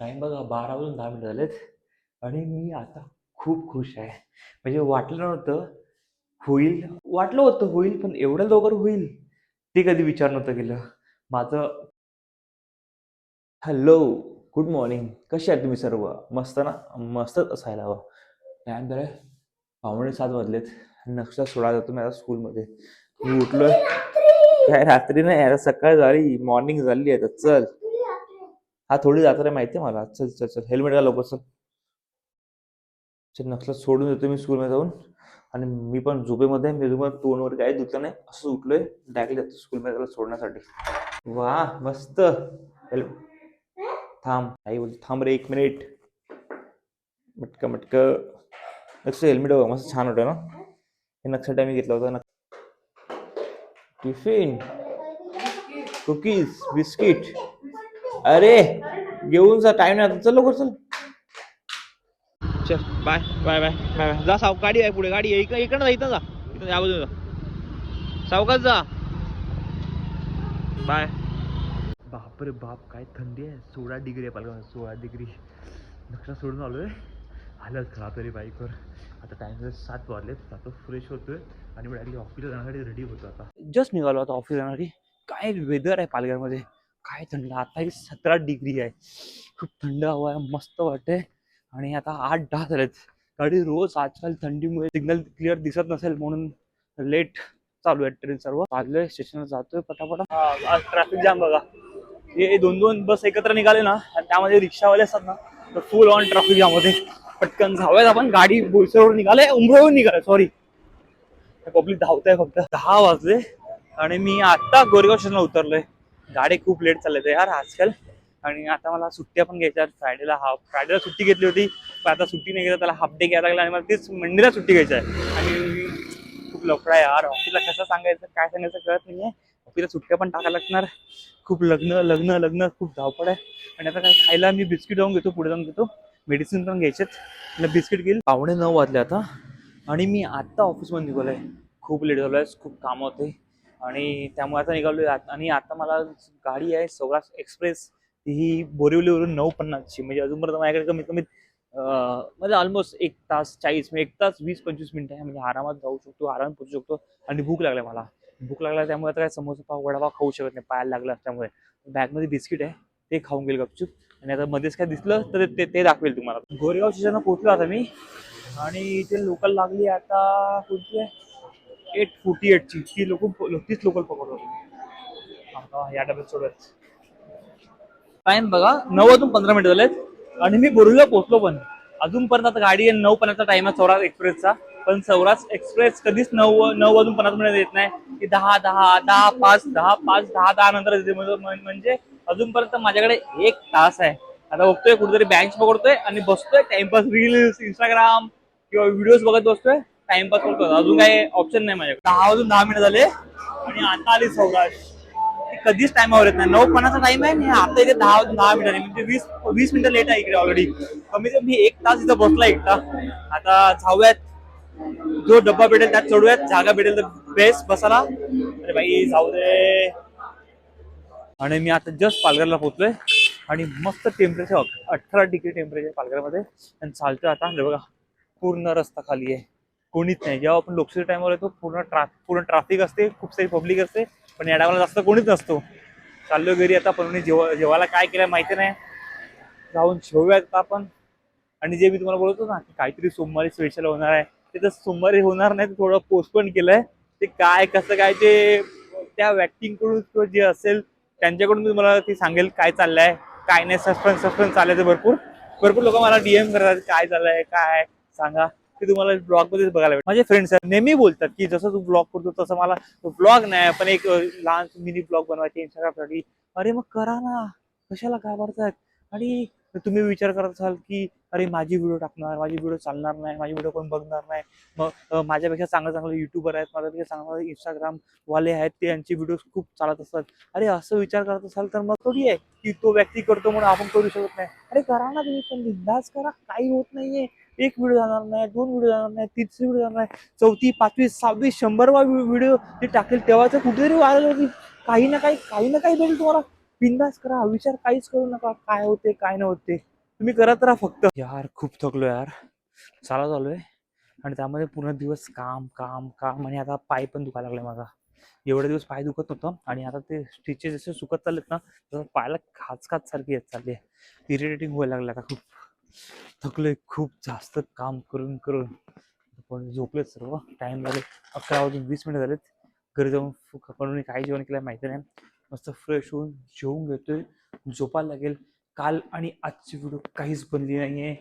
Time बघा बारा वाजून दहा मिनिट झालेत. आणि मी आता खूप खुश आहे. म्हणजे वाटलं नव्हतं होईल. वाटलं होतं होईल पण एवढं लवकर होईल ते कधी विचार नव्हतं केलं. माझं हॅलो गुड मॉर्निंग कसे आहे तुम्ही सर्व? मस्त ना? मस्तच असायला हवं. तर आहे. पावणे सात वाजलेत. नक्षा सोडा जातो मी आता स्कूलमध्ये मी उठलोय. काय रात्री? नाही आता सकाळ झाली. मॉर्निंग झाली आहे आता. चल. हा थोडी जात्रा आहे माहिती आहे मला. चल चल चल. हेल्मेट घाल लवकर चल. चल नक्षल सोडून देतो मी स्कूलमध्ये जाऊन. आणि मी पण झोपेमध्ये मी तुम्हाला वगैरे काय धुतलं नाही असं उठलोय डायरेक्टली जातो स्कूलमध्ये त्याला सोडण्यासाठी. वा मस्त. हेल थांब. आई बोलते थांब रे एक मिनिट मटक मटक. नक्ष हेल्मेट बघा मस्त छान होतं ना? हे नक्षा टाइम घेतला होता ना टिफिन कुकीज बिस्किट अरे घेऊन जा टाइम नाही आता. चल लवकर चल. चल bye bye bye bye bye जा साव गाडी आहे पुढे गाडी आहे. इकडे इकडं जा इथं जा. इथं या बाजूला जा. सावकाश जा. बाय बापरे बाप काय थंडी आहे. सोळा डिग्री आहे पालघर सोळा डिग्री नक्षा सोडून आलोय. आलं खराब तरी बाईकवर आता टाइम सात वाजलेत जातो फ्रेश होतोय. आणि मी डायरेक्टली ऑफिसला जाण्यासाठी रेडी होतो आता. जस्ट निघालो आता ऑफिस जाण्यासाठी. काय वेदर आहे पालघरमध्ये? काय थंड आता सतरा डिग्री आहे. खूप थंड हवा आहे मस्त वाटते आणि आता आठ दहा झालेत. गाडी रोज आजकाल थंडीमुळे सिग्नल क्लिअर दिसत नसेल म्हणून लेट चालू आहे ट्रेन सर्व. चाललोय स्टेशनला जातोय पटापटा. आज ट्रॅफिक जाम बघा. हे दोन दोन बस एकत्र निघाले ना त्यामध्ये रिक्षावाले असतात ना तर फुल ऑन ट्रॅफिक जाममध्ये पटकन जाऊयात आपण. गाडी बोलसरवर निघाले उमरवरून निघाले सॉरी पब्लिक धावतंय फक्त. दहा वाजले आणि मी आता गोरेगाव स्टेशनला उतरलोय. गाडी खूप लेट चालले होते यार आजकाल. आणि आता मला सुट्ट्या पण घ्यायच्या फ्रायडेला. हाफ फ्रायडेला सुट्टी घेतली होती पण आता सुट्टी नाही घेतली त्याला हाफ डे घ्यायला लागला आणि मला तीच मंडेला सुट्टी घ्यायची आहे. आणि खूप लफडा आहे यार. ऑफिसला कसं सांगायचं काय सांगायचं कळत नाहीये. ऑफिसला सुट्ट्या पण टाकायला लागणार. खूप लग्न लग्न लग्न खूप धावपळ आहे. आणि आता काय खायला मी बिस्किट जाऊन घेतो पुढे जाऊन घेतो. मेडिसिन पण घ्यायचेत. बिस्किट घेईल. पावणे नऊ वाजले आता. आणि मी आत्ता ऑफिसमध्ये निघालोय. खूप लेट झालो आहे खूप काम होते. आणि त्यामुळे आता निघालो आणि आता मला गाडी आहे सौराष्ट्र एक्सप्रेस. ही बोरिवलीवरून नऊ पन्नासची म्हणजे अजूनपर्यंत माझ्याकडे कमीत कमीत म्हणजे ऑलमोस्ट एक तास चाळीस म्हणजे एक तास वीस पंचवीस मिनिटं आहे. म्हणजे आरामात जाऊ शकतो आरामात पोहोचू शकतो. आणि भूक लागली मला. भूक लागला त्यामुळे आता काय समोसा पाव वडापाव खाऊ शकत नाही. पायाला लागला असल्यामुळे. बॅगमध्ये बिस्किट आहे. ते खाऊन गेल गपचूप. आणि आता मध्येच काय दिसलं तर ते ते दाखवेल तुम्हाला. गोरेगाव स्टेशनला पोहोचलो आता मी. आणि इथे लोकल लागली आता कोणती आहे? एट फोर्टी एटची ती लोक तीच लोकल पकडतो या डब्यात सोडत टाइम बघा नऊ वाजून पंधरा मिनिट झालेत. आणि मी बोरुला पोहोचलो पण. अजूनपर्यंत आता गाडी आहे नऊ पर्यंत टाइम आहे सौराज एक्सप्रेसचा पण सौराज एक्सप्रेस कधीच नऊ नऊ वाजून पन्नास मिनिट येत नाही. की दहा दहा दहा पाच दहा पाच दहा दहा नंतर म्हणजे म्हणजे अजूनपर्यंत माझ्याकडे एक तास आहे. आता बघतोय कुठेतरी बँच पकडतोय आणि बसतोय. टाइमपास रील्स इंस्टाग्राम किंवा व्हिडिओज बघत बसतोय. टाइमपास करतो. अजून काही ऑप्शन नाही माझ्याकडे. दहा वाजून दहा मिनिट झाले. आणि आता आली सौराष्ट्र कधीच टाइमावर येत नाही. नऊ पन्नासचा टाइम आहे आणि आता इथे दहा वाजून दहा मिनिटांनी म्हणजे वीस वीस मिनिटं लेट आहे इकडे ऑलरेडी कमीत कमी एक तास इथं बसला एकटा. आता जाऊयात. जो डब्बा भेटेल त्यात चढूयात. जागा भेटेल तर बेस्ट बसायला. अरे बाई जाऊ दे. आणि मी आता जस्ट पालघरला पोहोचलोय. आणि मस्त टेम्परेचर अठरा डिग्री टेम्परेचर पालघरमध्ये. आणि चालतोय आता. बघा पूर्ण रस्ता खाली आहे. कोणीच नाही. जेव्हा आपण लोकशाही टाइमवर येतो पूर्ण ट्रा पूर्ण ट्राफिक असते खूप सारी पब्लिक असते पण या टायमाला जास्त कोणीच नसतो. चाललो घरी आता पण जेव्हा जेवायला काय केलं माहिती नाही. जाऊन जेवूयात आपण. आणि जे मी तुम्हाला बोलतो ना की काहीतरी सोमवारी स्पेशल होणार आहे. ते तर सोमवारी होणार नाही ते थोडं पोस्टपोन केलंय. ते काय कसं काय ते त्या व्यक्तींकडून किंवा जे असेल त्यांच्याकडून मी तुम्हाला ते सांगेल काय चाललंय. काय नाही सस्पेन्स सस्पेन्स चाललंय भरपूर. भरपूर लोक मला डीएम करतात काय चाललंय काय? सांगा. ते तुम्हाला ब्लॉग मध्येच बघायला भेटेल माझे फ्रेंड्स आहेत नेहमी बोलतात की जसं तू ब्लॉग करतो तसं मला ब्लॉग नाही पण एक लहान मिनी ब्लॉग बनवायचे इंस्टाग्रामसाठी अरे मग करा ना. कशाला घाबरतायत आणि तर तुम्ही विचार करत असाल की अरे माझी व्हिडिओ टाकणार माझी व्हिडिओ चालणार नाही माझी व्हिडिओ कोण बघणार नाही. मग माझ्यापेक्षा चांगले चांगले युट्यूबर आहेत माझ्यापेक्षा चांगले इंस्टाग्राम वाले आहेत ते यांचे व्हिडिओ खूप चालत असतात. अरे असं विचार करत असाल तर मग थोडी आहे की तो व्यक्ती करतो म्हणून आपण करू शकत नाही. अरे करा ना तुम्ही पण बिंदास करा काही होत नाहीये. एक व्हिडिओ जाणार नाही दोन व्हिडिओ जाणार नाही तिसरी व्हिडिओ जाणार नाही. चौथी पाचवी सहावी शंभरवा व्हिडिओ ते टाकेल तेव्हा तर कुठेतरी व्हायरल होती काही ना काही काही ना काही भेटेल तुम्हाला. बिंदास करा विचार काहीच करू नका काय होते काय नव्हते. होते तुम्ही करत राहा फक्त. यार खूप थकलो यार. चाला चालू आहे आणि त्यामध्ये पूर्ण दिवस काम काम काम आणि आता पाय पण दुखायला लागलाय माझा. एवढे दिवस पाय दुखत नव्हतं आणि आता ते स्टिचेस जसे सुकत चाललेत ना तसं पायाला खाच खाच सारखी येत चालली आहे. इरिटेटिंग व्हायला लागलं आता खूप. थकलोय खूप जास्त काम करून करून. पण झोपलेत सर्व. टाईम झाले अकरा वाजून वीस मिनिटं झालेत. घरी जाऊन कोणी काही जेवण केलं माहिती नाही. मस्त फ्रेश होऊन जेवून घेतोय. झोपायला लागेल. काल आणि आजची व्हिडिओ काहीच बनली नाही आहे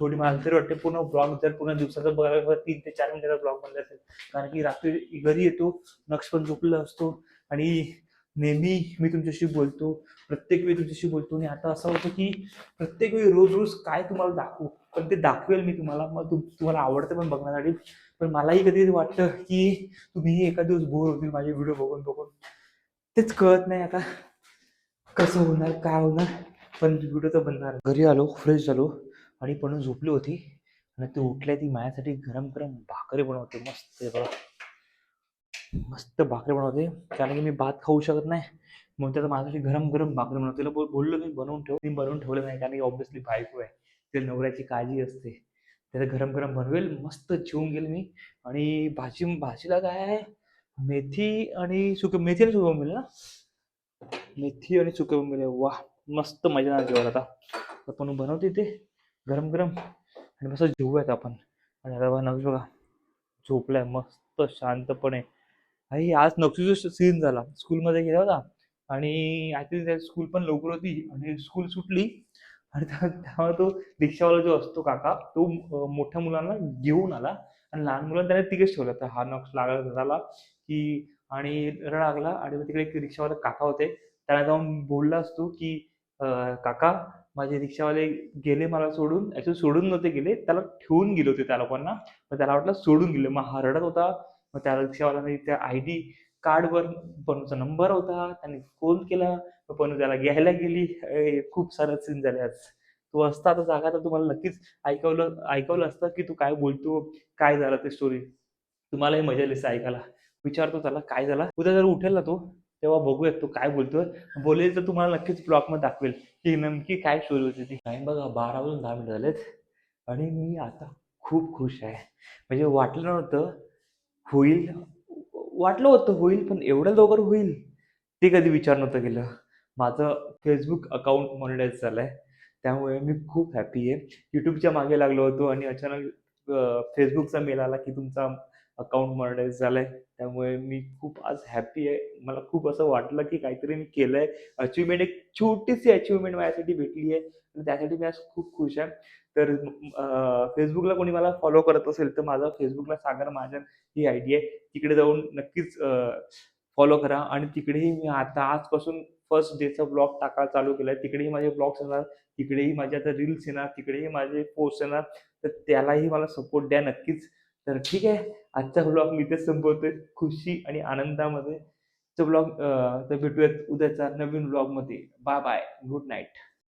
थोडी मला तरी वाटते पूर्ण ब्लॉग जर पूर्ण दिवसाचा बघायला तीन ते चार मिनिटाचा ब्लॉग बनला असेल. कारण की रात्री घरी येतो नक्ष पण झोपलेला असतो आणि नेहमी मी तुमच्याशी बोलतो प्रत्येक वेळी तुमच्याशी बोलतो आणि आता असं होतं की प्रत्येक वेळी रोज रोज काय तुम्हाला दाखवू पण ते दाखवेल मी तुम्हाला. मग तुम तुम्हाला आवडतं पण बघण्यासाठी. पण मलाही कधी कधी वाटतं की तुम्ही एका दिवस बोर होतील माझे व्हिडिओ बघून बघून तेच कळत नाही आता. कसं होणार काय होणार? पण व्हिडिओ तर बनणार. घरी आलो फ्रेश झालो आणि पण झोपली होती. आणि ती उठल्या ती माझ्यासाठी गरम गरम भाकरी बनवते. मस्त बघा. मस्त भाकरी बनवते. कारण की मी भात खाऊ शकत नाही. म्हणून त्याचा माझ्यासाठी गरम गरम भाकरी बनवते. तिला बोललो मी बनवून ठेव. मी बनवून ठेवलं नाही. कारण की ऑब्व्हियसली बायको आहे. त्याला नवऱ्याची काळजी असते. त्याचं गरम गरम बनवेल. मस्त जेवून गेल मी. आणि भाजी भाजीला काय आहे? मेथी आणि सुके मेथी आणि सुके मिळेल ना? मेथी आणि सुके मिळेल वा मस्त मजा ना जेवायला आता. तर बनवते ते गरम गरम. आणि मस्त जेवूयात आपण. आणि आता बघा बघा. झोपलाय मस्त शांतपणे. आई आज नक्षीचा सीन झाला. स्कूलमध्ये गेला होता. आणि आय थिंक त्या स्कूल पण लवकर होती. आणि स्कूल सुटली. आणि त्यामुळे तो रिक्षावाला जो असतो काका तो मोठ्या मुलांना घेऊन आला. आणि लहान मुलांना त्याने तिकडेच ठेवलं. तर हा नक्ष लागला झाला. की आणि रडा लागला आणि मग तिकडे एक रिक्षावाले काका होते. त्याला जाऊन बोलला असतो की काका माझे रिक्षावाले गेले मला सोडून. ऍक्च्युली सोडून नव्हते गेले. त्याला ठेवून गेले होते त्या लोकांना. मग त्याला वाटलं सोडून गेले. मग हा रडत होता. मग त्या रिक्षावाल्याने त्या आय डी कार्डवर पणूचा नंबर होता. त्याने फोन केला. मग त्याला घ्यायला गेली. खूप सारा सीन झाले आज. तू असता आता जागा तर तुम्हाला नक्कीच ऐकवलं ऐकवलं असतं की तू काय बोलतो काय झालं ते स्टोरी तुम्हालाही मजा येईल ऐकायला. विचारतो त्याला काय झाला. उद्या जर उठेल ना तो तेव्हा बघूयात तो काय बोलतोय. बोलेल तर तुम्हाला नक्कीच ब्लॉगमध्ये दाखवेल की नेमकी काय स्टोरी होती ती टाइम बघा बारा वाजून दहा मिनिट झालेत आणि मी आता खूप खुश आहे. म्हणजे वाटलं नव्हतं होईल वाटलं होतं होईल पण एवढ्या लवकर होईल ते कधी विचार नव्हतं केलं. माझं फेसबुक अकाउंट मॉनिटाईज झालं आहे त्यामुळे मी खूप हॅपी आहे. यूट्यूबच्या मागे लागलो होतो आणि अचानक फेसबुकचा मेल आला की तुमचा अकाउंट मॉनिटाईज झालं आहे त्यामुळे मी खूप आज हॅपी आहे. मला खूप असं वाटलं की काहीतरी मी केलं आहे अचिव्हमेंट एक छोटीशी अचिव्हमेंट माझ्यासाठी भेटली आहे. आणि त्यासाठी मी आज खूप खुश आहे. तर फेसबुकला कोणी मला फॉलो करत असेल तर माझा फेसबुकला सागर महाजन ही आय डी आहे. तिकडे जाऊन नक्कीच फॉलो करा. आणि तिकडेही मी आता आजपासून फर्स्ट डेचा ब्लॉग टाकायला चालू केला आहे तिकडेही माझे ब्लॉग्स येणार. तिकडेही माझे आता रील्स येणार. तिकडेही माझे पोस्ट येणार. तर त्यालाही मला सपोर्ट द्या नक्कीच. तर ठीक आहे. आजचा ब्लॉग मी इथेच संपवतोय. खुशी आणि आनंदामध्ये. तो ब्लॉग तर भेटूयात उद्याचा नवीन ब्लॉगमध्ये बाय बाय गुड नाईट